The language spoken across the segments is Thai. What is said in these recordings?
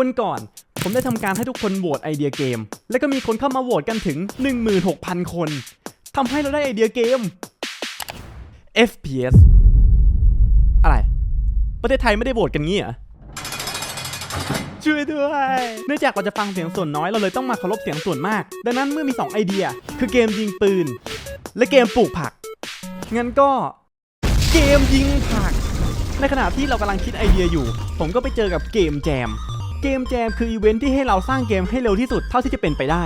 วันก่อน ผมได้ทำการให้ทุกคนโหวตไอเดียเกม แล้วก็มีคนเข้ามาโหวตกันถึง 16,000 คนทำให้เราได้ไอเดียเกม FPS อะไร ประเทศไทยไม่ได้โหวตกันงี้เหรอช่วยด้วย เนื่องจากเราจะฟังเสียงส่วนน้อยเราเลยต้องมาเคารพเสียงส่วนมาก ดังนั้นเมื่อมี 2 ไอเดีย คือเกมยิงปืน และเกมปลูกผัก งั้นก็ เกมยิงผัก ในขณะที่เรากำลังคิดไอเดียอยู่ ผมก็ไปเจอกับเกมแจม เกมแจมคืออีเวนท์ที่ให้เราสร้างเกมให้เร็วที่สุดเท่าที่จะเป็นไปได้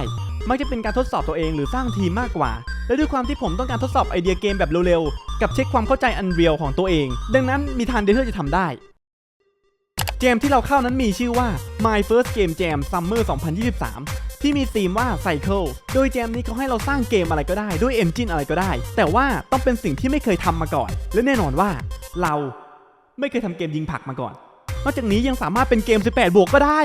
มักจะเป็นการทดสอบตัวเองหรือสร้างทีมมากกว่า และด้วยความที่ผมต้องการทดสอบไอเดียเกมแบบเร็วๆ กับเช็คความเข้าใจอันเรียลของตัวเอง ดังนั้นมีทางเดียวที่จะทำได้ เกมที่เราเข้านั้นมีชื่อว่า My First Game Jam Summer 2023 ที่มีธีมว่า Cycle โดยแจมนี้เขาให้เราสร้างเกมอะไรก็ได้ด้วย Engine อะไรก็ได้ แต่ว่าต้องเป็นสิ่งที่ไม่เคยทำมาก่อน และแน่นอนว่า เราไม่เคยทำเกมยิงผักมาก่อน นอกจากนี้ยังสามารถเป็นเกม 18 บวกก็ได้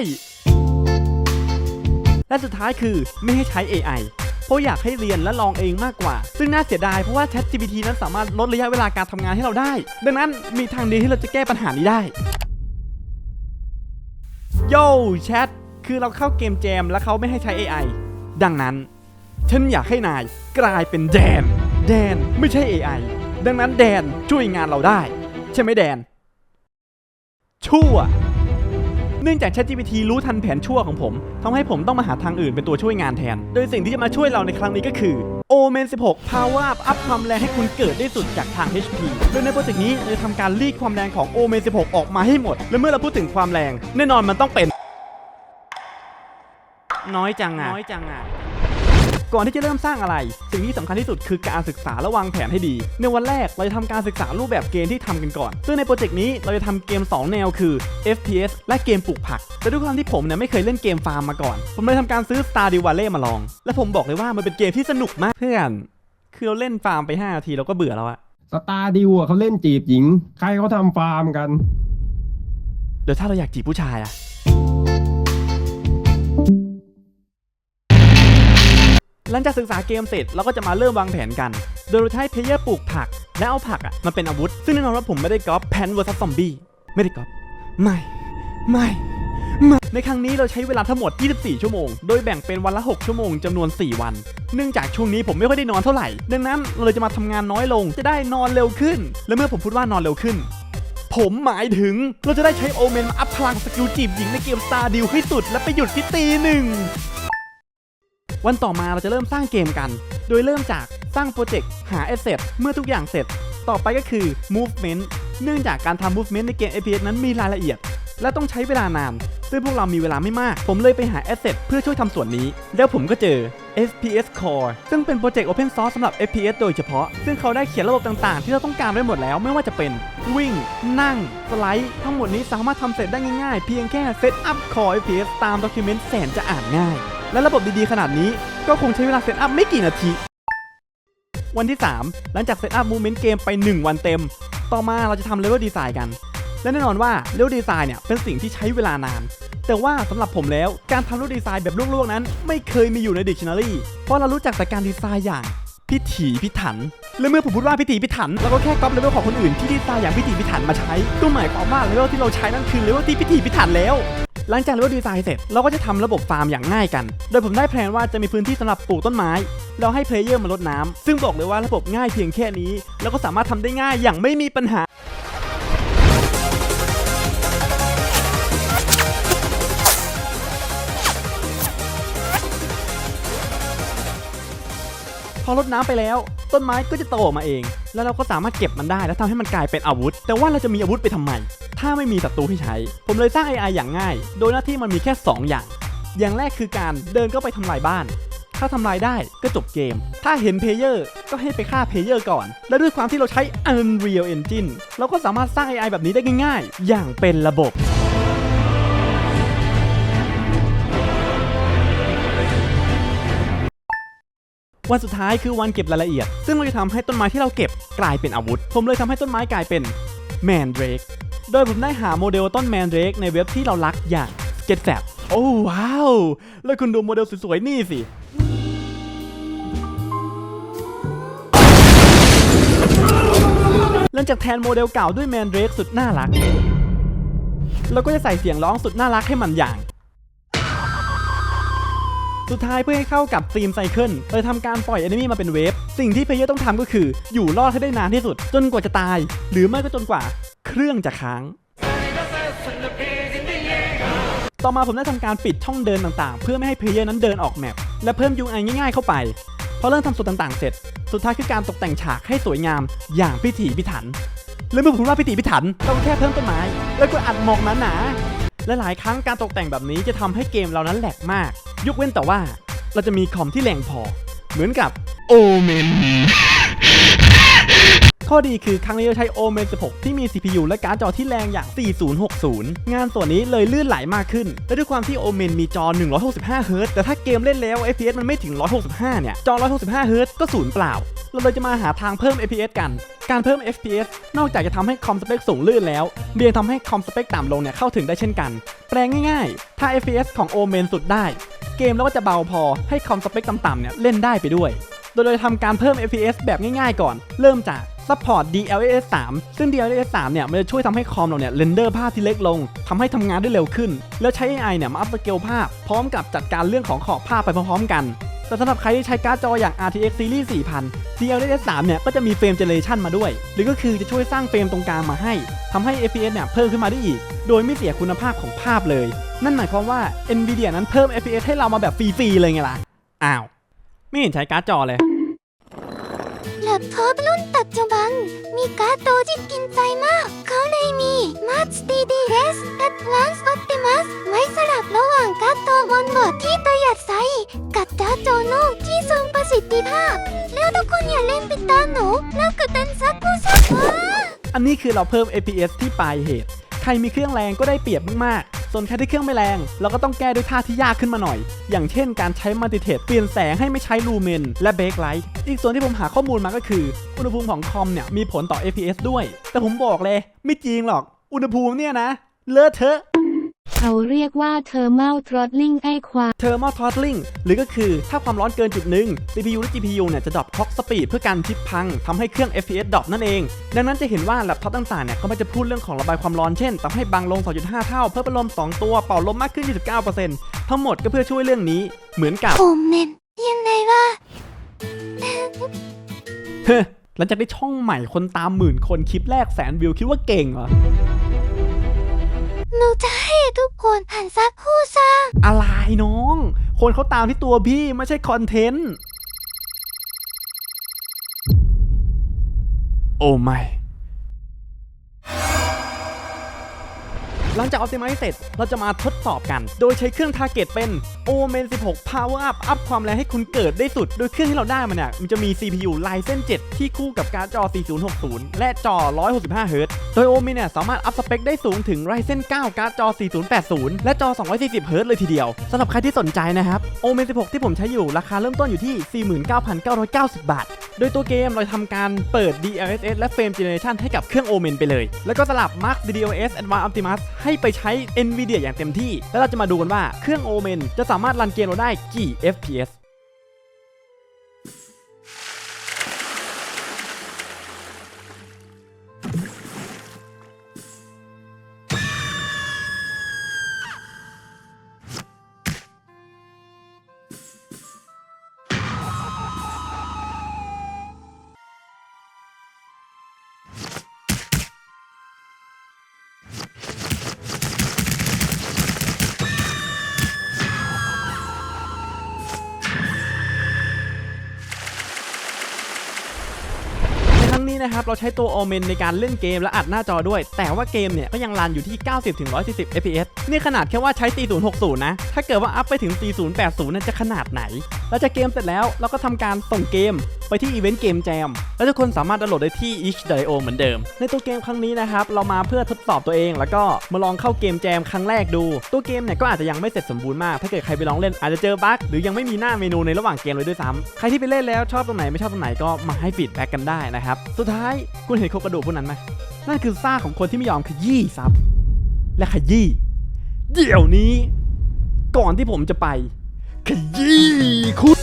และสุดท้ายคือไม่ให้ใช้ AI เพราะอยากให้เรียนและลองเองมากกว่า ซึ่งน่าเสียดายเพราะว่า ChatGPT นั้นสามารถลดระยะเวลาการทำงานให้เราได้ ดังนั้นมีทางเดียวที่เราจะแก้ปัญหานี้ได้โย่แชทคือเราเข้าเกมแจมแล้วเขาไม่ให้ใช้ AI ดังนั้น ฉันอยากให้นายกลายเป็นแดน แดนไม่ใช่ AI ดังนั้นแดนช่วยงานเราได้ ใช่ไหมแดน ชั่ว เนื่องจาก ChatGPT รู้ทันแผนชั่วของผมทำให้ผมต้องมาหาทางอื่นเป็นตัวช่วยงานแทน โดยสิ่งที่จะมาช่วยเราในครั้งนี้ก็คือ Omen 16 Power Up อัพความแรงให้คุณเกิดได้สุดจากทาง HP โดยในโปรเจกต์นี้เราจะทำการรีดความแรงของ Omen 16 ออกมาให้หมด และเมื่อเราพูดถึงความแรง แน่นอนมันต้องเป็น น้อยจังอะน้อยจังอะ ก่อนที่จะเริ่มสร้างอะไร สิ่งที่สำคัญที่สุดคือการศึกษาและวางแผนให้ดี ในวันแรกเราจะทำการศึกษารูปแบบเกมที่ทำกันก่อน ซึ่งในโปรเจกต์นี้เราจะทำเกม 2 แนวคือ FPS และเกมปลูกผัก แต่ด้วยความที่ผมเนี่ยไม่เคยเล่นเกมฟาร์มมาก่อน ผมเลยทำการซื้อ Stardew Valley มาลอง และผมบอกเลยว่ามันเป็นเกมที่สนุกมากเพื่อนคือเราเล่นฟาร์มไป5นาทีเราก็เบื่อแล้วอะสตาร์ดิวอะเขาเล่นจีบหญิง ใครเขาทำฟาร์มกัน เดี๋ยวถ้าเราอยากจีบผู้ชายอะ หลังจากศึกษาเกมเสร็จเราก็จะมาเริ่มวางแผนกัน โดยเราให้เพลเยอร์ปลูกผัก และเอาผักอะมันเป็นอาวุธ ซึ่งแน่นอนว่าผมไม่ได้ก๊อปแพนเวอร์ซัสซอมบี้ไม่ได้ก๊อปไม่ไม่ไม่ในครั้งนี้เราใช้เวลาทั้งหมด 24 ชั่วโมง โดยแบ่งเป็นวันละ 6 ชั่วโมงจำนวน 4 วัน เนื่องจากช่วงนี้ผมไม่ค่อยได้นอนเท่าไหร่ ดังนั้นเราจะมาทำงานน้อยลง จะได้นอนเร็วขึ้น และเมื่อผมพูดว่านอนเร็วขึ้น ผมหมายถึงเราจะได้ใช้โอเมนมาอัพพลังสกิลจีบหญิงในเกม Star d e a l ให้สุด และไปหยุดที่ตีหนึ่ง วันต่อมาเราจะเริ่มสร้างเกมกัน โดยเริ่มจากสร้างโปรเจกต์หา asset เมื่อทุกอย่างเสร็จ ต่อไปก็คือ movement เนื่องจากการทำ movement ในเกม FPS นั้นมีรายละเอียด และต้องใช้เวลานาน ซึ่งพวกเรามีเวลาไม่มาก ผมเลยไปหา asset เพื่อช่วยทำส่วนนี้ แล้วผมก็เจอ FPS Core ซึ่งเป็นโปรเจกต์ Open Source สำหรับ FPS โดยเฉพาะ ซึ่งเขาได้เขียนระบบต่างๆ ที่เราต้องการไว้หมดแล้ว ไม่ว่าจะเป็น วิ่ง นั่ง สไลด์ ทั้งหมดนี้สามารถทำเสร็จได้ง่ายๆ เพียงแค่เซตอัพ Core FPS ตาม document แสนจะอ่านง่าย และระบบดีๆขนาดนี้ก็คงใช้เวลาเซตอัพไม่กี่นาที วันที่ 3 หลังจากเซตอัพมูเมนต์เกมไป 1 วันเต็ม ต่อมาเราจะทำเลเวลดีไซน์กัน และแน่นอนว่าเลเวลดีไซน์เนี่ยเป็นสิ่งที่ใช้เวลานาน แต่ว่าสำหรับผมแล้วการทำเลเวลดีไซน์แบบลวกๆนั้น ไม่เคยมีอยู่ในดิกชันนารีเพราะเรารู้จักแต่การดีไซน์อย่างพิถีพิถัน และเมื่อผมพูดว่าพิถีพิถันเราก็แค่ก๊อปเลเวลของคนอื่นที่ดีไซน์อย่างพิถีพิถันมาใช้ก็หมายความว่าเลเวลที่เราใช้นั่นคือเลเวลที่พิถีพิถันแล้ว หลังจากเลเวลดีไซน์เสร็จเราก็จะทำระบบฟาร์มอย่างง่ายกัน โดยผมได้แพลนว่าจะมีพื้นที่สำหรับปลูกต้นไม้ แล้วให้เพลเยอร์มารดน้ำซึ่งบอกเลยว่าระบบง่ายเพียงแค่นี้ แล้วก็สามารถทำได้ง่ายอย่างไม่มีปัญหาพอรดน้ำไปแล้ว ต้นไม้ก็จะโตออกมาเอง แล้วเราก็สามารถเก็บมันได้ แล้วทำให้มันกลายเป็นอาวุธ แต่ว่าเราจะมีอาวุธไปทำไม ถ้าไม่มีศัตรูให้ใช้ ผมเลยสร้าง AI อย่างง่าย โดยหน้าที่มันมีแค่ 2 อย่าง อย่างแรกคือการเดินเข้าไปทำลายบ้าน ถ้าทำลายได้ก็จบเกม ถ้าเห็นเพลเยอร์ก็ให้ไปฆ่าเพลเยอร์ก่อน และด้วยความที่เราใช้ Unreal Engine เราก็สามารถสร้าง AI แบบนี้ได้ง่าย ๆ อย่างเป็นระบบวันสุดท้ายคือวันเก็บรายละเอียด ซึ่งเราจะทำให้ต้นไม้ที่เราเก็บกลายเป็นอาวุธ ผมเลยทำให้ต้นไม้กลายเป็นแมนเดรก โดยผมได้หาโมเดลต้นแมนเดรกในเว็บที่เรารักอย่าง SketchFab โอ้ว้าว แล้วคุณดูโมเดลสวยๆ นี่สิหลังจากแทนโมเดลเก่าด้วยแมนเดรกสุดน่ารัก เราก็จะใส่เสียงร้องสุดน่ารักให้มันอย่าง สุดท้ายเพื่อให้เข้ากับธีมไซเคิลเลยทำการปล่อย enemy มาเป็นเวฟ สิ่งที่เพลเยอร์ต้องทำก็คือ อยู่รอดให้ได้นานที่สุด จนกว่าจะตาย หรือไม่ก็จนกว่า เครื่องจะค้าง ต่อมาผมได้ทำการปิดช่องเดินต่างๆ เพื่อไม่ให้เพลเยอร์นั้นเดินออกแมปและเพิ่ม UI ง่ายๆเข้าไปพอเริ่มทำส่วนต่างๆ เสร็จ สุดท้ายคือการตกแต่งฉากให้สวยงามอย่างพิถีพิถัน แล้วเมื่อผมว่าพิถีพิถันต้องแค่เพิ่มต้นไม้ แล้วก็อัดหมอกหนาๆและหลายครั้งการตกแต่งแบบนี้จะทำให้เกมเรานั้นแหลกมาก ยกเว้นแต่ว่าเราจะมีคอมที่แรงพอ เหมือนกับโอเมน ข้อดีคือครั้งนี้เราใช้ Omen 16 ที่มี CPU และการ์ดจอที่แรงอย่าง 4060 งานส่วนนี้เลยลื่นไหลมากขึ้น และด้วยความที่ Omen มีจอ 165 Hz แต่ถ้าเกมเล่นแล้ว FPS มันไม่ถึง 165 เนี่ย จอ 165 Hz ก็ศูนย์เปล่า เราเลยจะมาหาทางเพิ่ม FPS กันการเพิ่ม FPS นอกจากจะทำให้คอมสเปคสูงลื่นแล้วเบียงทำให้คอมสเปคต่ำลงเนี่ยเข้าถึงได้เช่นกัน แปลงง่ายๆ ถ้า FPS ของ Omen สุดได้ เกมเราก็จะเบาพอให้คอมสเปคต่ำๆเนี่ยเล่นได้ไปด้วย โดยเราจะทำการเพิ่ม FPS แบบง่ายๆก่อน เริ่มจาก ซัพพอร์ต DLSS 3 ซึ่ง DLSS 3เนี่ยมันจะช่วยทำให้คอมเราเนี่ยเรนเดอร์ภาพที่เล็กลงทำให้ทำงานได้เร็วขึ้น แล้วใช้ AI เนี่ยมาอัพสเกลภาพ พร้อมกับจัดการเรื่องของขอบภาพไปพร้อมๆกันแต่สำหรับใครที่ใช้การ์ดจออย่าง RTX Series 4000 DLSS 3 เนี่ยก็จะมีเฟรมเจเนเรชันมาด้วย หรือก็คือจะช่วยสร้างเฟรมตรงกลางมาให้ทำให้ FPS เนี่ยเพิ่มขึ้นมาได้อีก โดยไม่เสียคุณภาพของภาพเลย นั่นหมายความว่า Nvidia นั้นเพิ่ม FPS ให้เรามาแบบฟรีๆเลยไงล่ะ อ้าว ไม่เห็นใช้การ์ดจอเลย แล็ปท็อปรุ่นปัจจุบัน มีการ์ดโตที่กินใจมาก เขาเลยมี Max DDS Advanced Optimus ไว้สลับระหว่างการ์ดโตบนบอร์ดที่ประหยัดไซส์กับการ์ดจโน่ที่ทรงประสิทธิภาพ แล้วทุกคนอย่าเล่นปิดตาหนูแล้วก็ตันซักผู้ซักอันนี้คือเราเพิ่ม FPS ที่ปลายเหตุ ใครมีเครื่องแรงก็ได้เปรียบมากๆ ส่วนใครที่เครื่องไม่แรง เราก็ต้องแก้ด้วยท่าที่ยากขึ้นมาหน่อย อย่างเช่นการใช้มัลติเทสเปลี่ยนแสงให้ไม่ใช้ลูเมนและเบรกไลท์อีกส่วนที่ผมหาข้อมูลมาก็คือ อุณหภูมิของคอมเนี่ยมีผลต่อ FPS ด้วย แต่ผมบอกเลย ไม่จริงหรอก อุณหภูมิเนี่ยนะเลอะเทอะ เขาเรียกว่า thermal throttling ไอ้ควาย Thermal throttling หรือก็คือถ้าความร้อนเกินจุดหนึ่ง CPU และ GPU เนี่ยจะดรอปคล็อกสปีดเพื่อการชิปพังทำให้เครื่อง FPS ดรอปนั่นเอง ดังนั้นจะเห็นว่าแล็ปท็อปต่างๆเนี่ยเขาไม่จะพูดเรื่องของระบายความร้อนเช่นทำให้บางลง 2.5 เท่า เพิ่มพัดลม 2 ตัวเป่าลมมากขึ้น 29%ทั้งหมดก็เพื่อช่วยเรื่องนี้เหมือนกับ โอเมนยังไงวะเฮ้อหลังจากได้ช่องใหม่คนตามหมื่นคนคลิปแรกแสนวิวคิดว่าเก่งเหรอ หนูจะให้ทุกคนหันซักผู้สร้างอะไรน้อง คนเขาตามที่ตัวพี่ไม่ใช่คอนเทนต์ โอ้ไม่ หลังจาก Optimize เสร็จ เราจะมาทดสอบกัน โดยใช้เครื่อง Target เป็น Omen 16 Power Up อัพความแรงให้คุณเกิดได้สุด โดยเครื่องที่เราได้มาเนี่ยมันจะมี CPU Ryzen 7 ที่คู่กับการ์ดจอ 4060 และจอ 165 Hz โดย Omen เนี่ยสามารถอัพสเปคได้สูงถึง Ryzen 9 การ์ดจอ 4080 และจอ 240 Hz เลยทีเดียวสำหรับใครที่สนใจนะครับ Omen 16 ที่ผมใช้อยู่ราคาเริ่มต้นอยู่ที่ 49,990 บาท โดยตัวเกมเราทำการเปิด DLSS และ Frame Generation ให้กับเครื่อง Omen ไปเลย แล้วก็สลับ Max DLSS Advanced Optimus ให้ไปใช้ Nvidia อย่างเต็มที่ แล้วเราจะมาดูกันว่าเครื่อง Omen จะสามารถรันเกมเราได้กี่ FPS นครั้งนี้นะครับเราใช้ตัว Omen ในการเล่นเกมและอัดหน้าจอด้วย แต่ว่าเกมเนี่ยก็ยังรันอยู่ที่ 90-140 fps นี่ขนาดแค่ว่าใช้ 4060 นะ ถ้าเกิดว่าอัพไปถึง 4080นั่นจะขนาดไหน แล้วจะเกมเสร็จแล้วเราก็ทำการส่งเกม ไปที่อีเวนต์เกมแจมและทุกคนสามารถดาวน์โหลดได้ที่ itch.io เหมือนเดิม ในตัวเกมครั้งนี้นะครับ เรามาเพื่อทดสอบตัวเอง แล้วก็มาลองเข้าเกมแจมครั้งแรกดู ตัวเกมเนี่ยก็อาจจะยังไม่เสร็จสมบูรณ์มาก ถ้าเกิดใครไปลองเล่นอาจจะเจอบั๊กหรือยังไม่มีหน้าเมนูในระหว่างเกมเลยด้วยซ้ำใครที่ไปเล่นแล้วชอบตรงไหนไม่ชอบตรงไหนก็มาให้ฟีดแบ็กกันได้นะครับสุดท้ายคุณเห็นโครงกระดูกพวกนั้นไหมนั่นคือซากของคนที่ไม่ยอมขยี้ซับและขยี้เดี๋ยวนี้ ก่อนที่ผมจะไป ขยี้คุณ